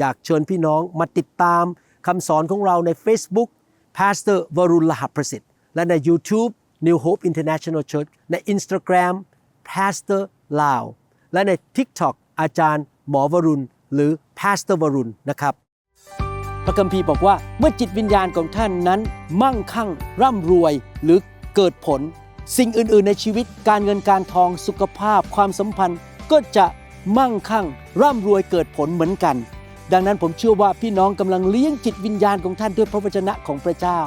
อยากเชิญพี่น้องมาติดตามคำสอนของเราใน Facebook Pastor วรุณลหประสิทธิ์ และใน YouTube New Hope International Church ใน Instagram Pastor Lao และใน TikTok อาจารย์หมอวรุณ หรือ Pastor วรุณนะครับ พระคัมภีร์บอกว่าเมื่อจิตวิญญาณของท่านนั้น มั่งคั่ง ร่ำรวยหรือเกิดผล สิ่งอื่น ๆ ในชีวิตการเงินการทองสุขภาพความสัมพันธ์ก็จะมั่งคั่ง ร่ำรวยเกิดผลเหมือนกัน ดังนั้นผมเชื่อว่าพี่น้องกำลังเลี้ยงจิตวิญญาณของท่านด้วยพระวจนะของพระเจ้า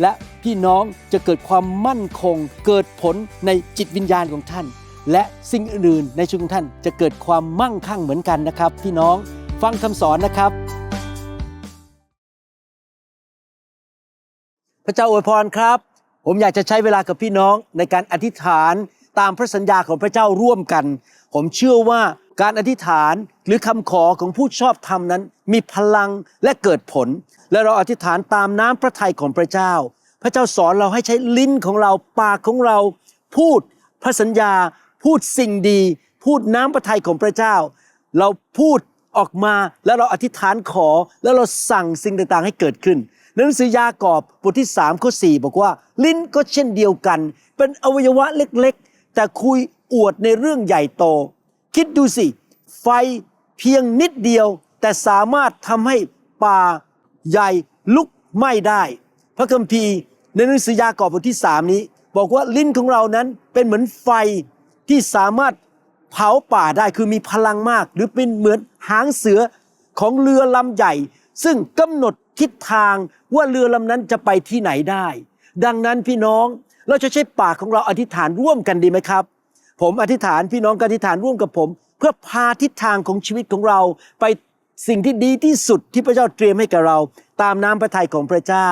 และพี่น้องจะเกิดความมั่นคง เกิดผลในจิตวิญญาณของท่าน และสิ่งอื่นๆในชีวิตของท่านจะเกิดความมั่งคั่งเหมือนกันนะครับ พี่น้องฟังคำสอนนะครับ พระเจ้าอวยพรครับ ผมอยากจะใช้เวลากับพี่น้องในการอธิษฐานตามพระสัญญาของพระเจ้าร่วมกัน ผมเชื่อว่า การอธิษฐานหรือคำขอของผู้ชอบธรรมนั้น มีพลังและเกิดผล และเราอธิษฐานตามน้ำพระทัยของพระเจ้า พระเจ้าสอนเราให้ใช้ลิ้นของเราปากของเรา พูดพระสัญญา พูดสิ่งดี พูดน้ำพระทัยของพระเจ้า เราพูดออกมาแล้วเราอธิษฐานขอแล้วเราสั่งสิ่งต่างๆ ให้เกิดขึ้นหนังสือยากอบบทที่3ข้อ4บอกว่า ลิ้นก็เช่นเดียวกัน เป็นอวัยวะเล็กๆ แต่คุยอวดในเรื่องใหญ่โต คิดดูสิ ไฟเพียงนิดเดียว แต่สามารถทำให้ป่าใหญ่ลุกไหม้ได้ พระคัมภีร์ในหนังสือยากอบบทที่สามนี้ บอกว่าลิ้นของเรานั้นเป็นเหมือนไฟที่สามารถเผาป่าได้คือมีพลังมาก หรือเป็นเหมือนหางเสือของเรือลำใหญ่ ซึ่งกำหนดทิศทางว่าเรือลำนั้นจะไปที่ไหนได้ ดังนั้นพี่น้องเราจะใช้ปากของเราอธิษฐานร่วมกันดีไหมครับ ผมอธิษฐานพี่น้องก็อธิษฐานร่วมกับผม เพื่อพาทิศทางของชีวิตของเรา ไปสิ่งที่ดีที่สุดที่พระเจ้าเตรียมให้กับเรา ตามน้ำพระทัยของพระเจ้า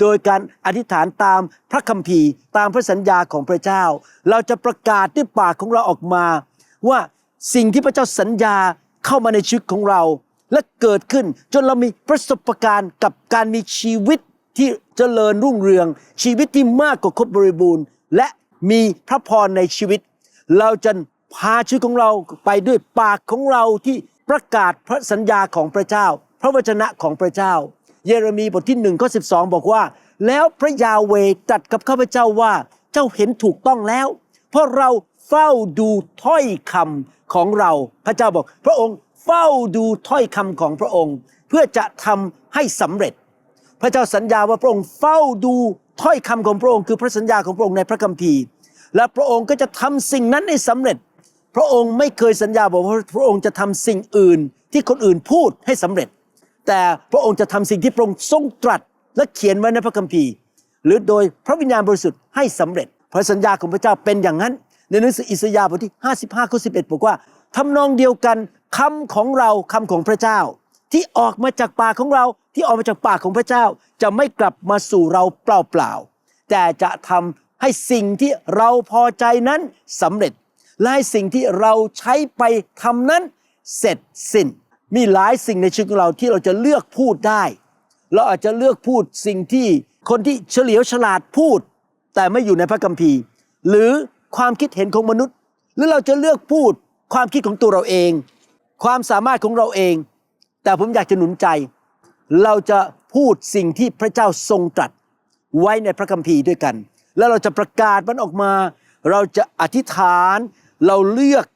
โดยการอธิษฐานตามพระคัมภีร์ ตามพระสัญญาของพระเจ้า เราจะประกาศด้วยปากของเราออกมา ว่าสิ่งที่พระเจ้าสัญญาเข้ามาในชีวิตของเรา และเกิดขึ้นจนเรามีประสบการณ์กับการมีชีวิตที่เจริญรุ่งเรือง ชีวิตที่มากกว่าครบบริบูรณ์ และมีพระพรในชีวิต เราจะพาชีวิตของเราไปด้วยปากของเราที่ประกาศพระสัญญาของพระเจ้า พระวจนะของพระเจ้า เยเรมีบทที่หนึ่งข้อสิบอกว่า แล้วพระยาเวห์ตรัดกับข้าพเจ้าว่าเจ้าเห็นถูกต้องแล้ว เพราะเราเฝ้าดูถ้อยคำของเราพระเจ้าบอก พระองค์เฝ้าดูถ้อยคำของพระองค์ เพื่อจะทำให้สำเร็จ พระเจ้าสัญญาว่าพระองค์เฝ้าดูถ้อยคำของพระองค์ คือพระสัญญาของพระองค์ในพระคัมภีร์ และพระองค์ก็จะทำสิ่งนั้นให้สำเร็จ พระองค์ไม่เคยสัญญาบอกว่าพระองค์จะทำสิ่งอื่นที่คนอื่นพูดให้สำเร็จ แต่พระองค์จะทำสิ่งที่พระองค์ทรงตรัสและเขียนไว้ในพระคัมภีร์ หรือโดยพระวิญญาณบริสุทธิ์ให้สำเร็จพระสัญญาของพระเจ้าเป็นอย่างนั้น ในหนังสืออิสยาห์บทที่ 55ข้อ11 บอกว่าทำนองเดียวกันคำของเราคำของพระเจ้า ที่ออกมาจากปากของเราที่ออกมาจากปากของพระเจ้า จะไม่กลับมาสู่เราเปล่าๆแต่จะทำ ให้สิ่งที่เราพอใจนั้นสำเร็จ และให้สิ่งที่เราใช้ไปทำนั้นเสร็จสิ้น มีหลายสิ่งในชีวิตของเราที่เราจะเลือกพูดได้ เราอาจจะเลือกพูดสิ่งที่คนที่เฉลียวฉลาดพูด แต่ไม่อยู่ในพระคัมภีร์ หรือความคิดเห็นของมนุษย์ หรือเราจะเลือกพูดความคิดของตัวเราเอง ความสามารถของเราเอง แต่ผมอยากจะหนุนใจ เราจะพูดสิ่งที่พระเจ้าทรงตรัสไว้ในพระคัมภีร์ด้วยกัน แล้วเราจะประกาศมันออกมา เราจะอธิษฐานเราเลือก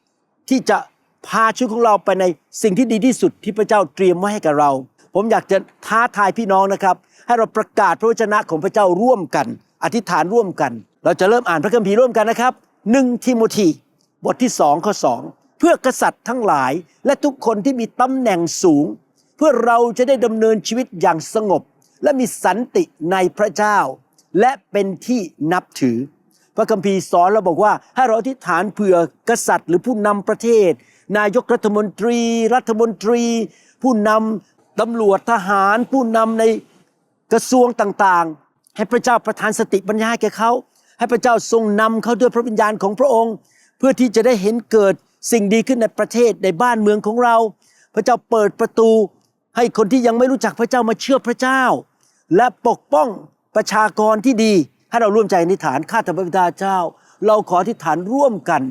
ที่จะพาชีวิตของเราไปในสิ่งที่ดีที่สุดที่พระเจ้าเตรียมไว้ให้กับเรา ผมอยากจะท้าทายพี่น้องนะครับ ให้เราประกาศพระวจนะของพระเจ้าร่วมกัน อธิษฐานร่วมกัน เราจะเริ่มอ่านพระคัมภีร์ร่วมกันนะครับหนึ่งทิโมธีบทที่สองข้อสองเพื่อกษัตริย์ทั้งหลายและทุกคนที่มีตำแหน่งสูง เพื่อเราจะได้ดำเนินชีวิตอย่างสงบ และมีสันติในพระเจ้า และเป็นที่นับถือ พระคัมภีร์สอนเราบอกว่า ให้เราอธิษฐานเผื่อกษัตริย์ หรือผู้นำประเทศ นายกรัฐมนตรี รัฐมนตรี ผู้นำตำรวจทหาร ผู้นำในกระทรวงต่างๆ ให้พระเจ้าประทานสติปัญญาให้แก่เขาให้พระเจ้าทรงนำเขาด้วยพระวิญญาณของพระองค์ เพื่อที่จะได้เห็นเกิดสิ่งดีขึ้นในประเทศในบ้านเมืองของเรา พระเจ้าเปิดประตู ให้คนที่ยังไม่รู้จักพระเจ้ามาเชื่อพระเจ้า และปกป้อง ประชากรที่ดีให้เราร่วมใจอธิษฐานข้าแต่พระบิดาเจ้า เราขออธิษฐานร่วมกัน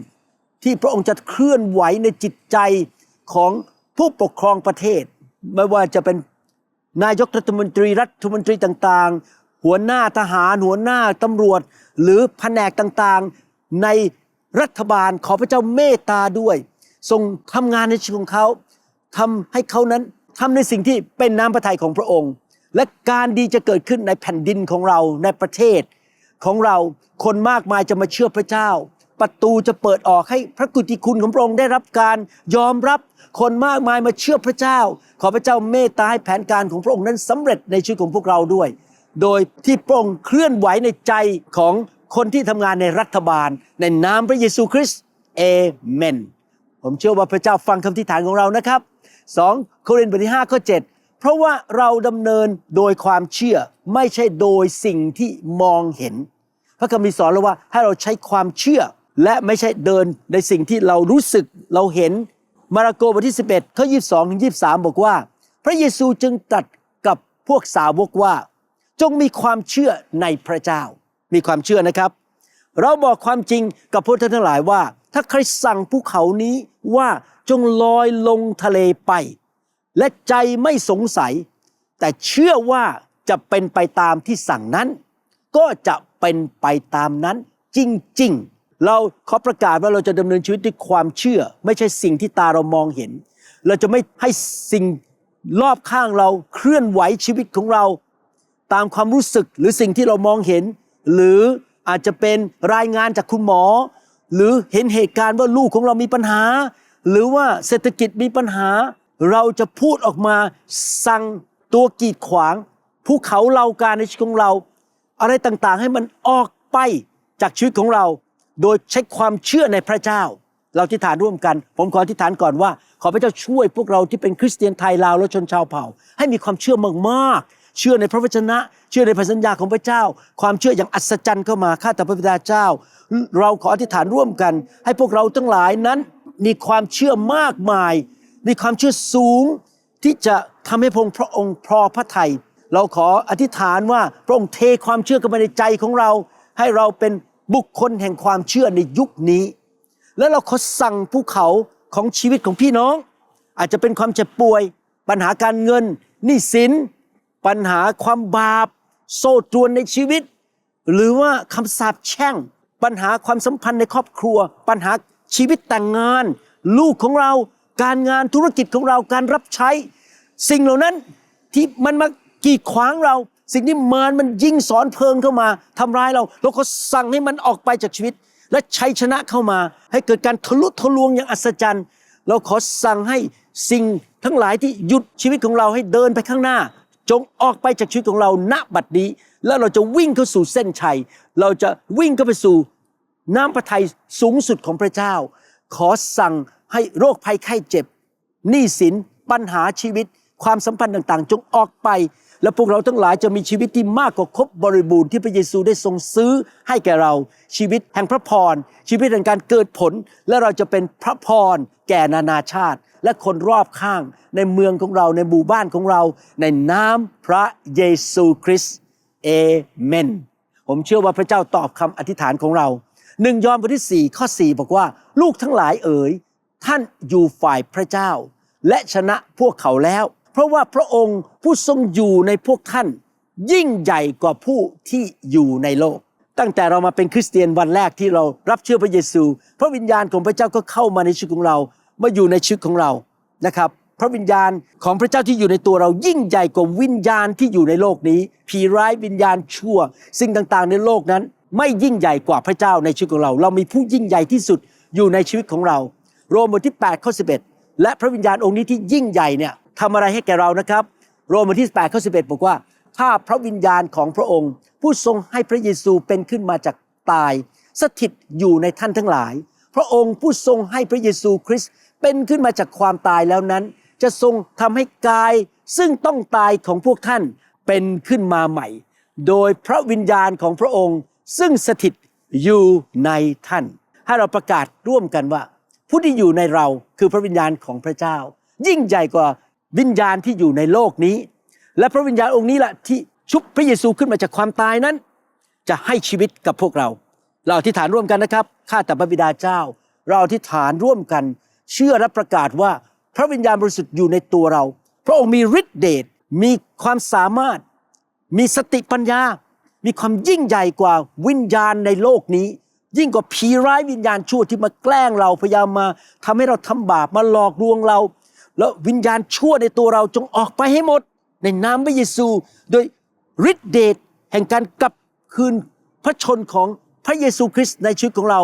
ที่พระองค์จะเคลื่อนไหวในจิตใจของผู้ปกครองประเทศ ไม่ว่าจะเป็นนายกรัฐมนตรีรัฐมนตรีต่างๆ หัวหน้าทหารหัวหน้าตำรวจ หรือแผนกต่างๆ ในรัฐบาลขอพระเจ้าเมตตาด้วยทรงทำงานในชีวิตของเขาทำให้เขานั้นทำในสิ่งที่เป็นน้ำพระทัยของพระองค์ และการดีจะเกิดขึ้นในแผ่นดินของเราในประเทศ ของเราคนมากมายจะมาเชื่อพระเจ้า ประตูจะเปิดออกให้พระกุติคุณของพระองค์ได้รับการยอมรับคนมากมายมาเชื่อพระเจ้า ขอพระเจ้าเมตตาให้แผนการของพระองค์นั้นสำเร็จในชีวิตของพวกเราด้วย โดยที่พระองค์เคลื่อนไหวในใจของคนที่ทำงานในรัฐบาล ในนามพระเยซูคริสต์เอเมนผมเชื่อว่าพระเจ้าฟังคำที่ฐานของเรานะครับ 2 โครินธ์บทที่5ข้อ7 เพราะว่าเราดำเนินโดยความเชื่อไม่ใช่โดยสิ่งที่มองเห็น พระคัมภีร์สอนเราว่าให้เราใช้ความเชื่อ และไม่ใช่เดินในสิ่งที่เรารู้สึกเราเห็นมาระโกบทที่ 11ข้อ22ถึง23 บอกว่า พระเยซูจึงตรัสกับพวกสาวกว่า จงมีความเชื่อในพระเจ้า มีความเชื่อนะครับ เราบอกความจริงกับพวกท่านทั้งหลายว่า ถ้าใครสั่งภูเขานี้ว่าจงลอยลงทะเลไป และใจไม่สงสัย แต่เชื่อว่าจะเป็นไปตามที่สั่งนั้น ก็จะเป็นไปตามนั้นจริง ๆ เราขอประกาศว่าเราจะดำเนินชีวิตด้วยความเชื่อ ไม่ใช่สิ่งที่ตาเรามองเห็น เราจะไม่ให้สิ่งรอบข้างเราเคลื่อนไหวชีวิตของเรา ตามความรู้สึกหรือสิ่งที่เรามองเห็น หรืออาจจะเป็นรายงานจากคุณหมอ หรือเห็นเหตุการณ์ว่าลูกของเรามีปัญหา หรือว่าเศรษฐกิจมีปัญหา เราจะพูดออกมาสั่งตัวกีดขวางภูเขาเหล่าการในชีวิตของเรา อะไรต่างๆให้มันออกไปจากชีวิตของเรา โดยใช้ความเชื่อในพระเจ้า เราที่ฐานร่วมกัน ผมขอที่ฐานก่อนว่า ขอพระเจ้าช่วยพวกเราที่เป็นคริสเตียนไทยลาวและชนชาวเผ่า ให้มีความเชื่อมากๆ เชื่อในพระวจนะ เชื่อในพระสัญญาของพระเจ้า ความเชื่ออย่างอัศจรรย์เข้ามาข้าแต่พระบิดาเจ้า เราขออธิษฐานร่วมกัน ให้พวกเราทั้งหลายนั้นมีความเชื่อมากมาย มีความเชื่อสูงที่จะทำให้พระองค์พระองค์พอพระทัยเราขออธิษฐานว่าพระองค์เทความเชื่อเข้ามาในใจของเรา ให้เราเป็นบุคคลแห่งความเชื่อในยุคนี้ แล้วเราขอสั่งภูเขาของชีวิตของพี่น้อง อาจจะเป็นความเจ็บป่วย ปัญหาการเงินหนี้สิน ปัญหาความบาป โซ่ตรวนในชีวิต หรือว่าคำสาปแช่ง ปัญหาความสัมพันธ์ในครอบครัว ปัญหาชีวิตแต่งงาน ลูกของเรา การงานธุรกิจของเราการรับใช้ สิ่งเหล่านั้นที่มันมากีดขวางเรา สิ่งที่มารมันยิ่งสอนเพลิงเข้ามาทำร้ายเราเราก็สั่งให้มันออกไปจากชีวิต และชัยชนะเข้ามา ให้เกิดการทะลุทะลวงอย่างอัศจรรย์ เราขอสั่งให้สิ่งทั้งหลายที่หยุดชีวิตของเราให้เดินไปข้างหน้า จงออกไปจากชีวิตของเราณบัดนี้ แล้วเราจะวิ่งเข้าสู่เส้นชัย เราจะวิ่งเข้าไปสู่น้ำพระทัยสูงสุดของพระเจ้า ขอสั่ง ให้โรคภัยไข้เจ็บหนี้สิน ปัญหาชีวิต ความสัมพันธ์ต่างๆ จงออกไป และพวกเราทั้งหลายจะมีชีวิตที่มากกว่าครบบริบูรณ์ที่พระเยซูได้ทรงซื้อให้แก่เรา ชีวิตแห่งพระพร ชีวิตแห่งการเกิดผล และเราจะเป็นพระพร แก่นานาชาติ และคนรอบข้างในเมืองของเราในหมู่บ้านของเรา ในนามพระเยซูคริสต์เอเมนผมเชื่อว่าพระเจ้าตอบคำอธิษฐานของเราหนึ่งยอห์นบทที่4ข้อ4บอกว่า ลูกทั้งหลายเอ๋ย ท่านอยู่ฝ่ายพระเจ้า และชนะพวกเขาแล้ว เพราะว่าพระองค์ผู้ทรงอยู่ในพวกท่าน ยิ่งใหญ่กว่าผู้ที่อยู่ในโลก ตั้งแต่เรามาเป็นคริสเตียนวันแรกที่เรารับเชื่อพระเยซู พระวิญญาณของพระเจ้าก็เข้ามาในชีวิตของเรามาอยู่ในชีวิตของเรานะครับพระวิญญาณของพระเจ้าที่อยู่ในตัวเรายิ่งใหญ่กว่าวิญญาณที่อยู่ในโลกนี้ ผีร้ายวิญญาณชั่ว สิ่งต่างๆ ในโลกนั้น ไม่ยิ่งใหญ่กว่าพระเจ้าในชีวิตของเรา เรามีผู้ยิ่งใหญ่ที่สุดอยู่ในชีวิตของเรา โรมบทที่8ข้อ11 และพระวิญญาณองค์นี้ที่ยิ่งใหญ่เนี่ยทำอะไรให้แก่เรานะครับ โรมบทที่8ข้อ11 บอกว่าถ้าพระวิญญาณของพระองค์ ผู้ทรงให้พระเยซูเป็นขึ้นมาจากตาย สถิตอยู่ในท่านทั้งหลาย พระองค์ผู้ทรงให้พระเยซูคริสต์เป็นขึ้นมาจากความตายแล้วนั้น จะทรงทำให้กายซึ่งต้องตายของพวกท่านเป็นขึ้นมาใหม่ โดยพระวิญญาณของพระองค์ซึ่งสถิตอยู่ในท่าน ให้เราประกาศร่วมกันว่า ผู้ที่อยู่ในเราคือพระวิญญาณของพระเจ้า ยิ่งใหญ่กว่าวิญญาณที่อยู่ในโลกนี้ และพระวิญญาณองค์นี้แหละที่ชุบพระเยซูขึ้นมาจากความตายนั้น จะให้ชีวิตกับพวกเรา เราอธิษฐานร่วมกันนะครับข้าแต่พระบิดาเจ้า เราอธิษฐานร่วมกัน เชื่อและประกาศว่าพระวิญญาณบริสุทธิ์อยู่ในตัวเรา พระองค์มีฤทธิเดชมีความสามารถ มีสติปัญญา มีความยิ่งใหญ่กว่าวิญญาณในโลกนี้ ยิ่งกว่าผีร้ายวิญญาณชั่วที่มาแกล้งเราพยายามมาทำให้เราทำบาปมาหลอกลวงเรา แล้ววิญญาณชั่วในตัวเราจงออกไปให้หมด ในนามพระเยซู โดยฤทธิเดชแห่งการกลับคืนพระชนของพระเยซูคริสต์ในชีวิตของเรา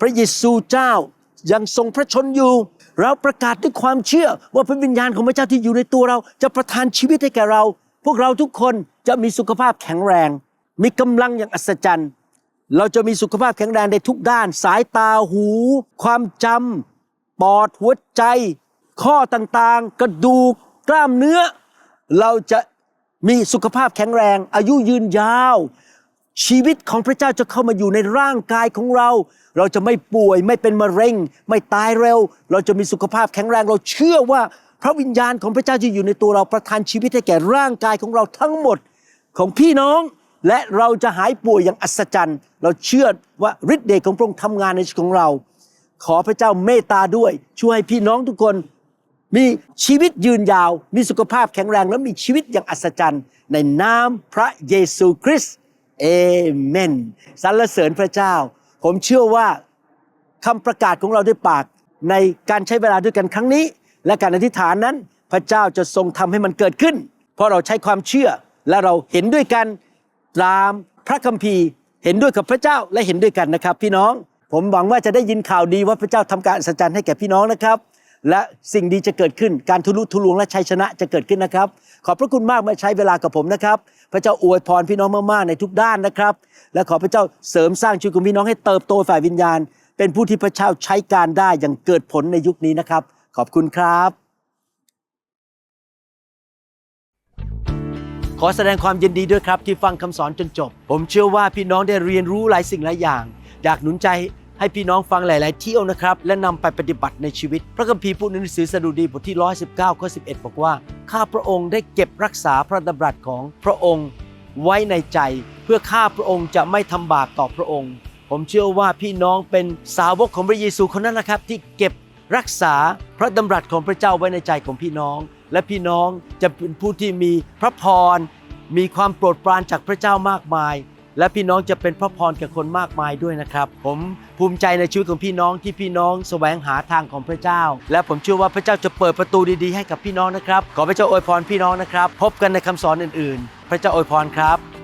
พระเยซูเจ้ายังทรงพระชนอยู่ เราประกาศด้วยความเชื่อว่าพระวิญญาณของพระเจ้าที่อยู่ในตัวเรา จะประทานชีวิตให้แก่เรา พวกเราทุกคนจะมีสุขภาพแข็งแรง มีกำลังอย่างอัศจรรย์ เราจะมีสุขภาพแข็งแรงในทุกด้าน สายตาหู ความจำปอดหัวใจ ข้อต่างๆ กระดูกกล้ามเนื้อ เราจะมีสุขภาพแข็งแรง อายุยืนยาว ชีวิตของพระเจ้าจะเข้ามาอยู่ในร่างกายของเรา เราจะไม่ป่วยไม่เป็นมะเร็ง ไม่ตายเร็ว เราจะมีสุขภาพแข็งแรง เราเชื่อว่าพระวิญญาณของพระเจ้าจะอยู่ในตัวเราประทานชีวิตให้แก่ร่างกายของเราทั้งหมดของพี่น้อง และเราจะหายป่วยอย่างอัศจรรย์ เราเชื่อว่าฤทธิ์เดชของพระองค์ทำงานในชีวิตของเรา ขอพระเจ้าเมตตาด้วย ช่วยให้พี่น้องทุกคนมีชีวิตยืนยาว มีสุขภาพแข็งแรง และมีชีวิตอย่างอัศจรรย์ ในนามพระเยซูคริสต์เอเมนสรรเสริญพระเจ้า ผมเชื่อว่าคำประกาศของเราด้วยปาก ในการใช้เวลาด้วยกันครั้งนี้ และการอธิษฐานนั้น พระเจ้าจะทรงทำให้มันเกิดขึ้น เพราะเราใช้ความเชื่อและเราเห็นด้วยกัน ตามพระคัมภีร์ เห็นด้วยกับพระเจ้าและเห็นด้วยกันนะครับ พี่น้อง ผมหวังว่าจะได้ยินข่าวดีว่าพระเจ้าทำการอัศจรรย์ให้แก่พี่น้องนะครับ และสิ่งดีจะเกิดขึ้นการทุลุทุลวงและชัยชนะจะเกิดขึ้นนะครับ ขอบพระคุณมากมาใช้เวลากับผมนะครับ พระเจ้าอวยพรพี่น้องมากๆในทุกด้านนะครับ และขอพระเจ้าเสริมสร้างชีวิตของพี่น้องให้เติบโตฝ่ายวิญญาณ เป็นผู้ที่พระเจ้าใช้การได้อย่างเกิดผลในยุคนี้นะครับ ขอบคุณครับ ขอแสดงความยินดีด้วยครับที่ฟังคำสอนจนจบ ผมเชื่อว่าพี่น้องได้เรียนรู้หลายสิ่งหลายอย่าง อยากหนุนใจให้พี่น้องฟังหลาย ๆ เที่ยวนะครับ และนำไปปฏิบัติในชีวิต พระคัมภีร์พูดในหนังสือสดุดีบทที่119ข้อ11บอกว่า ข้าพระองค์ได้เก็บรักษาพระดำรัสของพระองค์ไว้ในใจ เพื่อข้าพระองค์จะไม่ทำบาปต่อพระองค์ ผมเชื่อว่าพี่น้องเป็นสาวกของพระเยซูคนนั้นนะครับ ที่เก็บรักษาพระดำรัสของพระเจ้าไว้ในใจของพี่น้อง และพี่น้องจะเป็นผู้ที่มีพระพร มีความโปรดปรานจากพระเจ้ามากมาย และพี่น้องจะเป็นพระพรแก่คนมากมายด้วยนะครับ ผมภูมิใจในชีวิตของพี่น้องที่พี่น้องแสวงหาทางของพระเจ้า และผมเชื่อว่าพระเจ้าจะเปิดประตูดีๆ ให้กับพี่น้องนะครับ ขอพระเจ้าอวยพรพี่น้องนะครับ พบกันในคำสอนอื่น ๆ พระเจ้าอวยพรครับ